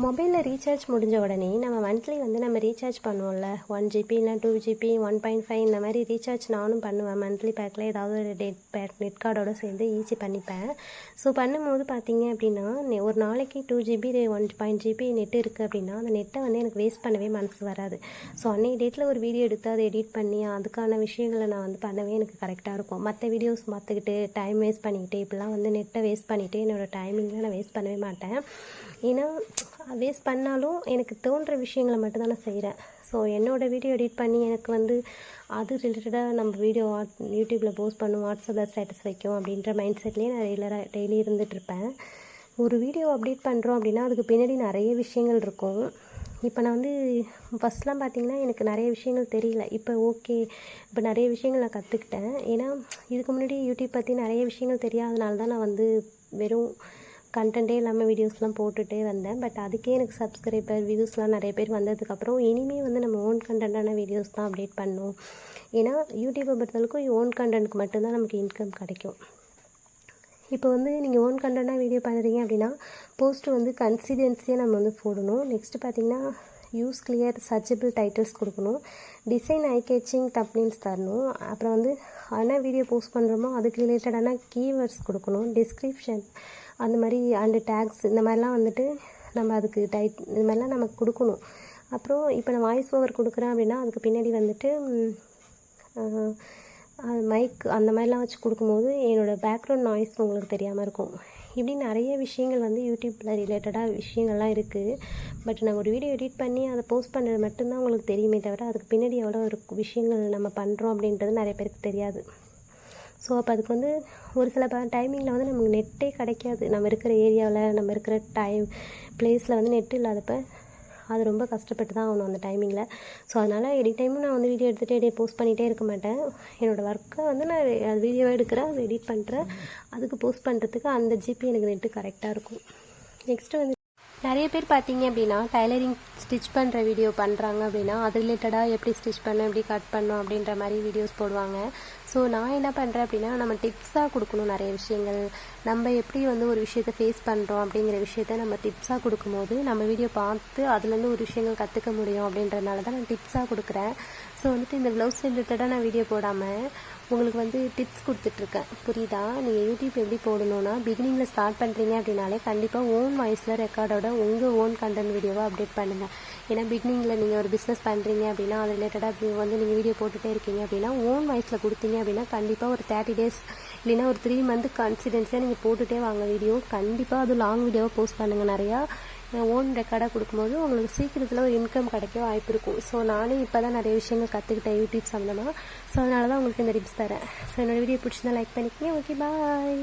மொபைலில் ரீசார்ஜ் முடிஞ்ச உடனே நம்ம மந்த்லி வந்து நம்ம ரீசார்ஜ் பண்ணுவோம்ல. ஒன் ஜிபி இல்லை two GB one point five இந்த மாதிரி ரீசார்ஜ் நானும் பண்ணுவேன். மந்த்லி பேக்கில் ஏதாவது ஒரு டேட் பேக் நெட் கார்டோட சேர்ந்து ஈஸி பண்ணிப்பேன். ஸோ பண்ணும்போது பார்த்தீங்க அப்படின்னா ஒரு நாளைக்கு two GB one point GB net இருக்குது அப்படின்னா அந்த நெட்டை வந்து எனக்கு வேஸ்ட் பண்ணவே மனசு வராது. ஸோ அன்னைக்கு டேட்டில் ஒரு வீடியோ எடுத்து அதை எடிட் பண்ணி அதுக்கான விஷயங்களை நான் வந்து பண்ணவே எனக்கு கரெக்டாக இருக்கும். மற்ற வீடியோஸ் மாற்றிக்கிட்டு டைம் வேஸ்ட் பண்ணிக்கிட்டு இப்படிலாம் வந்து நெட்டை வேஸ்ட் பண்ணிவிட்டு என்னோடய டைமிங்கில் நான் வேஸ்ட் பண்ணவே மாட்டேன். ஏன்னா வேஸ்ட் பண்ணாலும் எனக்கு தோன்ற விஷயங்களை மட்டும் தான் நான் செய்கிறேன் ஸோ என்னோடய வீடியோ எடிட் பண்ணி எனக்கு வந்து அது ரிலேட்டடாக நம்ம வீடியோ யூடியூப்பில் போஸ்ட் பண்ணும் வாட்ஸ்அப்பில் ஸ்டேட்டஸ் வைக்கும் அப்படின்ற மைண்ட் செட்லேயே நான் ரெகுலராக டெய்லி இருந்துகிட்ருப்பேன் ஒரு வீடியோ அப்டேட் பண்ணுறோம் அப்படின்னா அதுக்கு பின்னாடி நிறைய விஷயங்கள் இருக்கும். இப்போ நான் வந்து ஃபஸ்ட்லாம் பார்த்தீங்கன்னா எனக்கு நிறைய விஷயங்கள் தெரியல. இப்போ ஓகே இப்போ நிறைய விஷயங்கள் நான் கற்றுக்கிட்டேன் ஏன்னா இதுக்கு முன்னாடி யூடியூப் பற்றி நிறைய விஷயங்கள் தெரியாதனால தான் நான் வந்து வெறும் கண்டென்ட்டே இல்லாமல் வீடியோஸ்லாம் போட்டுகிட்டே வந்தேன். பட் அதுக்கே எனக்கு சப்ஸ்கிரைபர் வியூஸ்லாம் நிறைய பேர் வந்ததுக்கப்புறம் இனிமேல் வந்து நம்ம ஓன் கண்டென்ட்டான வீடியோஸ் தான் அப்டேட் பண்ணணும் ஏன்னா யூடியூப்பை பொறுத்தளவுக்கு ஓன் கண்டென்ட்க்கு மட்டும்தான் நமக்கு இன்கம் கிடைக்கும். இப்போ வந்து நீங்கள் ஓன் கண்டென்ட்டாக வீடியோ பண்ணுறீங்க அப்படின்னா போஸ்ட் வந்து கன்சிடென்சியாக நம்ம வந்து போடணும். நெக்ஸ்ட்டு பார்த்தீங்கன்னா யூஸ் கிளியர் சர்ச்சபிள் டைட்டில்ஸ் கொடுக்கணும். டிசைன் ஐ கேச்சிங் தப்னின்ஸ் தரணும். அப்புறம் வந்து ஆனால் வீடியோ போஸ்ட் பண்ணுறோமோ அதுக்கு ரிலேட்டடான கீவேர்ட்ஸ் கொடுக்கணும். டிஸ்கிரிப்ஷன் அந்த மாதிரி அண்டு டேக்ஸ் இந்த மாதிரிலாம் வந்துட்டு நம்ம அதுக்கு டைட் இது மாதிரிலாம் நமக்கு கொடுக்கணும். அப்புறம் இப்போ நான் வாய்ஸ் ஓவர் கொடுக்குறேன் அப்படின்னா அதுக்கு பின்னாடி வந்துட்டு மைக் அந்த மாதிரிலாம் வச்சு கொடுக்கும்போது என்னோடய பேக்ரவுண்ட் நாய்ஸ் உங்களுக்கு தெரியாமல் இருக்கும். இப்படி நிறைய விஷயங்கள் வந்து யூடியூப்பில் ரிலேட்டடாக விஷயங்கள்லாம் இருக்குது பட் நான் ஒரு வீடியோ எடிட் பண்ணி அதை போஸ்ட் பண்ணுறது மட்டும்தான் உங்களுக்கு தெரியுமே தவிர அதுக்கு பின்னாடி எவ்வளோ ஒரு விஷயங்கள் நம்ம பண்ணுறோம் அப்படின்றது நிறைய பேருக்கு தெரியாது. ஸோ அப்போ அதுக்கு வந்து ஒரு சில டைமிங்கில் வந்து நமக்கு நெட்டே கிடைக்காது. நம்ம இருக்கிற ஏரியாவில் நம்ம இருக்கிற டைம் பிளேஸில் வந்து நெட் இல்லாதப்ப அது ரொம்ப கஷ்டப்பட்டு தான் ஆகணும் அந்த டைமிங்கில் ஸோ அதனால் எனி டைமும் நான் வந்து வீடியோ எடுத்துகிட்டே எடிட் போஸ்ட் பண்ணிகிட்டே இருக்க மாட்டேன். என்னோடய ஒர்க்கை வந்து நான் அது வீடியோவாக எடுக்கிறேன் அதை எடிட் பண்ணுறேன் அதுக்கு போஸ்ட் பண்ணுறதுக்கு அந்த ஜிபி எனக்கு நெட்டு கரெக்டாக இருக்கும். நெக்ஸ்ட்டு வந்து நிறைய பேர் பார்த்தீங்க அப்படின்னா டைலரிங் ஸ்டிச் பண்ணுற வீடியோ பண்ணுறாங்க அப்படின்னா அது ரிலேட்டடாக எப்படி ஸ்டிச் பண்ணணும் எப்படி கட் பண்ணும் அப்படின்ற மாதிரி வீடியோஸ் போடுவாங்க. ஸோ நான் என்ன பண்ணுறேன் அப்படின்னா நம்ம டிப்ஸாக கொடுக்கணும் நிறைய விஷயங்கள். நம்ம எப்படி வந்து ஒரு விஷயத்தை ஃபேஸ் பண்ணுறோம் அப்படிங்கிற விஷயத்த நம்ம டிப்ஸாக கொடுக்கும்போது நம்ம வீடியோ பார்த்து அதுலேருந்து ஒரு விஷயங்கள் கற்றுக்க முடியும் அப்படின்றதுனால தான் நான் டிப்ஸாக கொடுக்குறேன். ஸோ வந்துட்டு இந்த ப்ளவுஸ் ரிலேட்டடாக நான் வீடியோ போடாமல் உங்களுக்கு வந்து டிப்ஸ் கொடுத்துட்ருக்கேன். புரியுதா? நீங்கள் யூடியூப் எப்படி போடணும்னா பிகினிங்கில் ஸ்டார்ட் பண்ணுறீங்க அப்படின்னாலே கண்டிப்பாக ஓன் வாய்ஸில் ரெக்கார்டோட உங்கள் ஓன் கண்டென்ட் வீடியோவை அப்டேட் பண்ணுங்கள் ஏன்னா பிகினிங்கில் நீங்கள் ஒரு பிஸ்னஸ் பண்ணுறீங்க அப்படின்னா அது ரிலேட்டடாக வந்து நீங்கள் வீடியோ போட்டுகிட்டே இருக்கீங்க அப்படின்னா ஓன் வாய்ஸில் கொடுத்தீங்க அப்படின்னா கண்டிப்பாக ஒரு தேர்ட்டி டேஸ் இல்லைன்னா ஒரு த்ரீ மந்த் கான்சிடென்ஸியாக நீங்கள் போட்டுகிட்டே வாங்க வீடியோ கண்டிப்பாக அது லாங் வீடியோவாக போஸ்ட் பண்ணுங்கள் நிறையா. ஓன் ரெக்கார்டாக கொடுக்கும்போது உங்களுக்கு சீக்கிரத்தில் ஒரு இன்கம் கிடைக்க வாய்ப்பு இருக்கும். ஸோ நானே இப்போ தான் நிறைய விஷயங்கள் கற்றுக்கிட்டேன் யூடியூப் சம்மந்தமாக ஸோ அதனால தான் உங்களுக்கு இந்த டிப்ஸ் தரேன். ஸோ என்னோட வீடியோ பிடிச்சிருந்தா லைக் பண்ணிக்கங்க. Okay bye